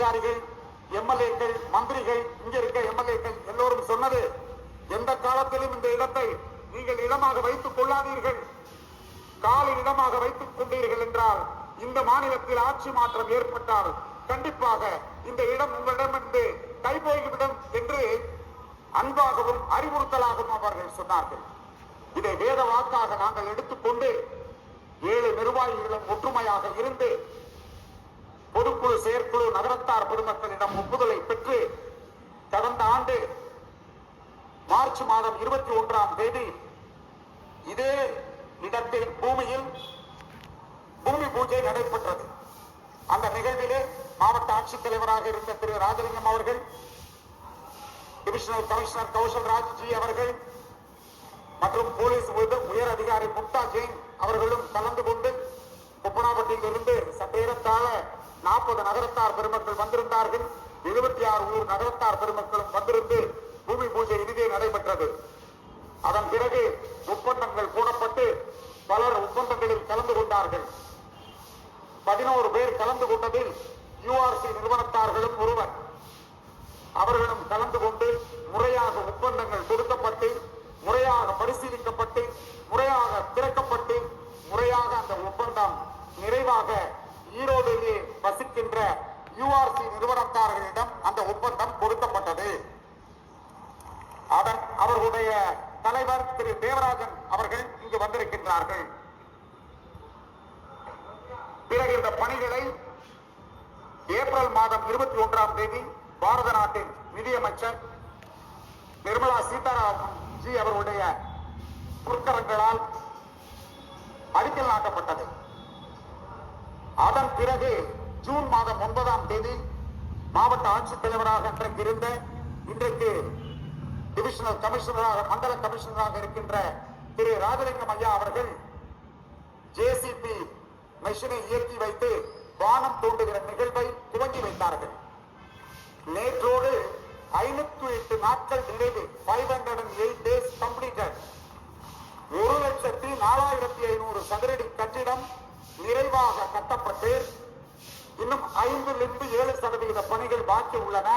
அதிகாரிகள் எம்எல்ஏக்கள் மந்திரிகள் இங்க இருக்க எம்எல்ஏக்கள் எல்லோரும் சொன்னது எந்த காலத்திலும் இந்த இடத்தை நீங்கள் இடமாக வைத்துக் கொள்ளாதீர்கள். காலில் இடமாக வைத்துக் கொண்டீர்கள் என்றால் இந்த மாநிலத்தில் ஆட்சி மாற்றம் ஏற்பட்டால் கண்டிப்பாக இந்த இடம் உங்களிடமிருந்து கைபோய்விடும் என்று அன்பாகவும் அறிவுறுத்தலாகவும் அவர்கள் சொன்னார்கள். இதை வேத வாக்காக நாங்கள் எடுத்துக்கொண்டு ஏழு நிர்வாகிகளும் ஒற்றுமையாக இருந்து பொதுக்குழு செயற்குழு நகரத்தார் பொதுமக்களிடம் ஒப்புதலை பெற்று கடந்த ஆண்டு மார்ச் மாதம் இருபத்தி ஒன்றாம் தேதி இதே இடத்தில் பூமியில் பூமி பூஜை நடைபெற்றது. அந்த நிகழ்விலே மாவட்ட ஆட்சித்தலைவராக இருந்த திரு ராஜலிங்கம் அவர்கள் டிவிஷனல் கமிஷனர் கௌசல் ராஜ்ஜி அவர்கள் மற்றும் போலீஸ் உயர் உயர் அதிகாரி முக்தா ஜெயின் அவர்களும் கலந்து கொண்டு குப்பனாப்பட்டியில் இருந்து சட்டேரத்தாழ நாற்பது நகரத்தார் பெருமக்கள் வந்திருந்தார்கள். எழுபத்தி ஆறு ஊர் நகரத்தார் பெருமக்களும் வந்திருந்து பூமி பூஜை இறுதியே நடைபெற்றது. அதன் பிறகு ஒப்பந்தங்கள் போடப்பட்டு பலர் ஒப்பந்தங்களில் கலந்து கொண்டார்கள். பதினோரு பேர் கலந்து கொண்டதில் யூஆர்சி நிறுவனத்தார்களும் ஒருவர். அவர்களும் கலந்து கொண்டு முறையாக ஒப்பந்தங்கள் கொடுக்கப்பட்டு முறையாக பரிசீலிக்கப்பட்டு முறையாக திறக்கப்பட்டு முறையாக அந்த ஒப்பந்தம் நிறைவாக ஈரோடு வசிக்கின்ற யூஆர்சி நிறுவனத்தார்களிடம் அந்த ஒப்பந்தம் கொடுக்கப்பட்டது. அதன் அவர்களுடைய தலைவர் திரு தேவராஜன் அவர்கள் இங்கு வந்திருக்கின்றார்கள். பிறகு இந்த பணிகளை ஏப்ரல் மாதம் இருபத்தி ஒன்றாம் தேதி பாரத நாட்டின் நிதியமைச்சர் நிர்மலா சீதாராமன் ஜி அவர்களுடைய புற்கரங்களால் அடிக்கல் நாட்டப்பட்டது. அதன் பிறகு ஜூன் மாதம் ஒன்பதாம் தேதி மாவட்ட ஆட்சித்தலைவராக அன்றைக்கு இருந்த இன்றைக்கு டிவிஷனல் கமிஷனராக மண்டல கமிஷனராக இருக்கின்ற திரு ராஜலிங்கம் ஐயா அவர்கள் ஜேசிபி மெஷினை இயக்கி வைத்து வானம் தோண்டுகிற நிகழ்வை துவங்கி வைத்தார்கள். நேற்றோடு ஐநூத்தி எட்டு நாட்கள் நிறைவு five hundred and eight days completed ஒரு லட்சத்தி நாலாயிரத்தி ஐநூறு சதுரடி கட்டிடம் நிறைவாக கட்டப்பட்டு ஐந்திலிருந்து ஏழு சதவீத பணிகள் பாக்கி உள்ளன.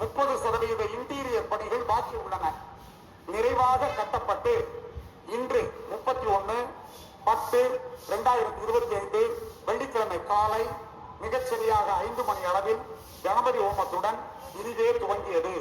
முப்பது சதவீத இன்டீரியர் பணிகள் பாக்கி உள்ளன. நிறைவாக கட்டப்பட்டு இன்று முப்பத்தி ஒன்னு பத்து இரண்டாயிரத்தி இருபத்தி ஐந்து வெள்ளிக்கிழமை காலை மிகச்சரியாக ஐந்து மணி அளவில் கணபதி ஹோமத்துடன் இனிதே துவங்கியது.